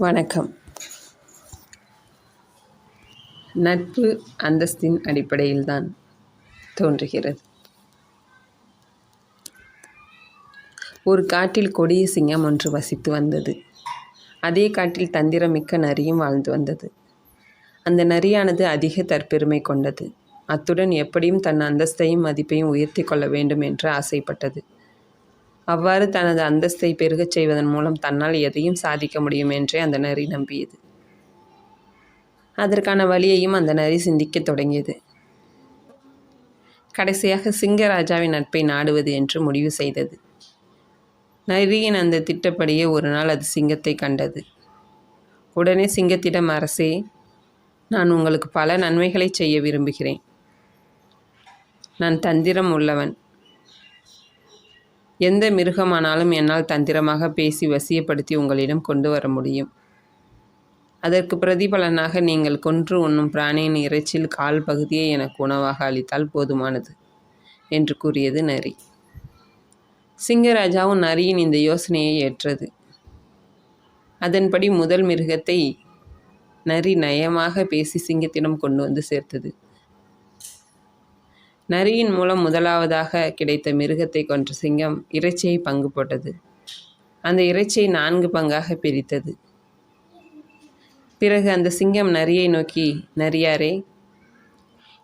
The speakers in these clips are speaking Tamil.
வணக்கம். நட்பு அந்தஸ்தின் அடிப்படையில்தான் தோன்றுகிறது. ஒரு காட்டில் கொடிய சிங்கம் ஒன்று வசித்து வந்தது. அதே காட்டில் தந்திரமிக்க நரியும் வாழ்ந்து வந்தது. அந்த நரியானது அதிக தற்பெருமை கொண்டது. அத்துடன் எப்படியும் தன் அந்தஸ்தையும் மதிப்பையும் உயர்த்தி கொள்ள வேண்டும் என்று ஆசைப்பட்டது. அவ்வாறு தனது அந்தஸ்தை பெருகச் செய்வதன் மூலம் தன்னால் எதையும் சாதிக்க முடியும் என்றே அந்த நரி நம்பியது. அதற்கான வழியையும் அந்த நரி சிந்திக்கத் தொடங்கியது. கடைசியாக சிங்கராஜாவின் நட்பை நாடுவது என்று முடிவு செய்தது. நரியின் அந்த திட்டப்படியே ஒரு நாள் அது சிங்கத்தை கண்டது. உடனே சிங்கத்திடம் அரசே நான் உங்களுக்கு பல நன்மைகளை செய்ய விரும்புகிறேன். நான் தந்திரம் உள்ளவன். எந்த மிருகமானாலும் என்னால் தந்திரமாக பேசி வசியப்படுத்தி உங்களிடம் கொண்டு வர முடியும். அதற்கு பிரதிபலனாக நீங்கள் கொன்று உண்ணும் பிராணியின் இறைச்சில் கால் பகுதியை எனக்கு உணவாக அளித்தால் போதுமானது என்று கூறியது நரி. சிங்கராஜாவும் நரியின் இந்த யோசனையை ஏற்றது. அதன்படி முதல் மிருகத்தை நரி நயமாக பேசி சிங்கத்திடம் கொண்டு வந்து சேர்த்தது. நரியின் மூலம் முதலாவதாக கிடைத்த மிருகத்தை கொன்ற சிங்கம் இறைச்சியை பங்கு போட்டது. அந்த இறைச்சியை நான்கு பங்காக பிரித்தது. பிறகு அந்த சிங்கம் நரியை நோக்கி நரியாரே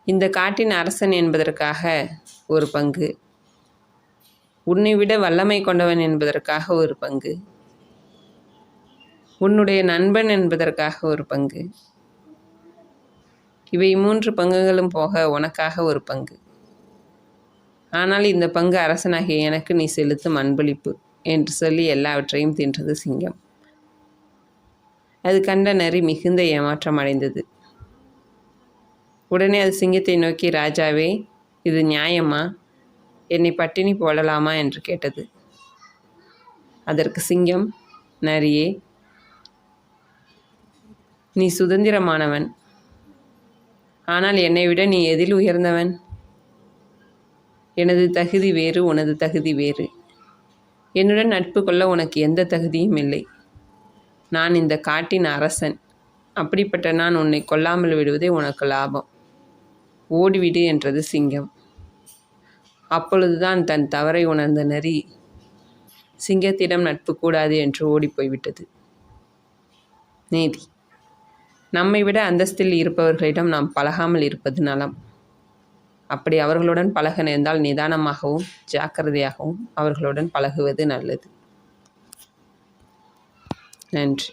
இந்த காட்டின் அரசன் என்பதற்காக ஒரு பங்கு. உன்னை விட வல்லமை கொண்டவன் என்பதற்காக ஒரு பங்கு. உன்னுடைய நண்பன் என்பதற்காக ஒரு பங்கு. இவை மூன்று பங்குகளும் போக உனக்காக ஒரு பங்கு. ஆனால் இந்த பங்கு அரசனாகிய எனக்கு நீ செலுத்தும் அன்பளிப்பு என்று சொல்லி எல்லாவற்றையும் தின்றது சிங்கம். அது கண்ட நரி மிகுந்த ஏமாற்றம் அடைந்தது. உடனே அது சிங்கத்தை நோக்கி ராஜாவே இது நியாயமா? என்னை பட்டினி போடலாமா? என்று கேட்டது. அதற்கு சிங்கம் நரியே நீ சுதந்திரமானவன். ஆனால் என்னை விட நீ எதில் உயர்ந்தவன்? எனது தகுதி வேறு உனது தகுதி வேறு. என்னுடன் நட்பு கொள்ள உனக்கு எந்த தகுதியும் இல்லை. நான் இந்த காட்டின் அரசன். அப்படிப்பட்ட நான் உன்னை கொல்லாமல் விடுவதே உனக்கு லாபம். ஓடிவிடு என்றது சிங்கம். அப்பொழுதுதான் தன் தவறை உணர்ந்த நரி சிங்கத்திடம் நட்பு கூடாது என்று ஓடிப்போய்விட்டது. நீதி. நம்மை விட அந்தஸ்தில் இருப்பவர்களிடம் நாம் பழகாமல் இருப்பது நலம். அப்படி அவர்களுடன் பழக நேர்ந்தால் நிதானமாகவும் ஜாக்கிரதையாகவும் அவர்களுடன் பழகுவது நல்லது. நன்றி.